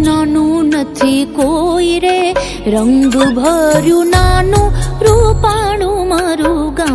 નાનું નથી કોઈ રે. રંગ ભર્યું નાનું રૂપાણું મારું ગામ.